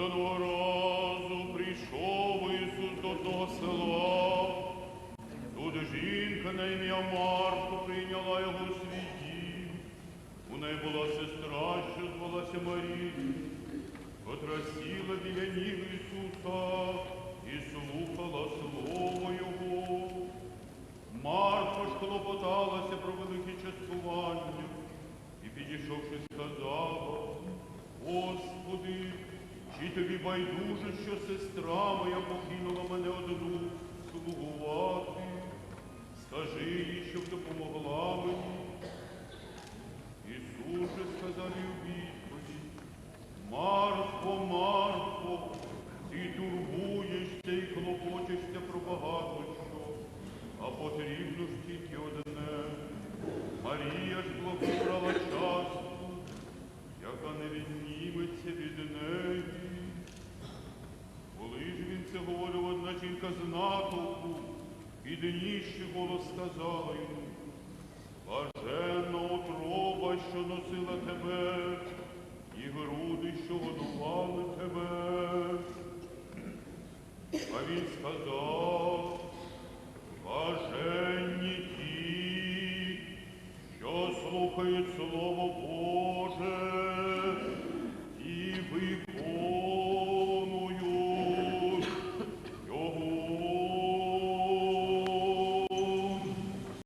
Одного разу прийшов Ісус до того села. Тут жінка на ім'я Марко прийняла його у свій. У неї була сестра, що звалася Марія, котра сіла біля ніг Ісуса і слухала Слово Його. Марко ж клопоталася про велике частування і, підійшовши, сказала, Господи, чи тобі байдуже, що сестра моя покинула мене одну слугувати? Скажи їй, щоб допомогла мені. Ісус же сказав у відповідь, Марко, Марко, ти турбуєшся і клопочешся про багато що, а потрібно ж тільки одне. Марія ж благобрала частку, яка не з натовпу, підніше голос сказала йому, Блаженна утроба, що носила тебе, і груди, що годували тебе. А він сказав, блаженні ті, що слухають Слово Боже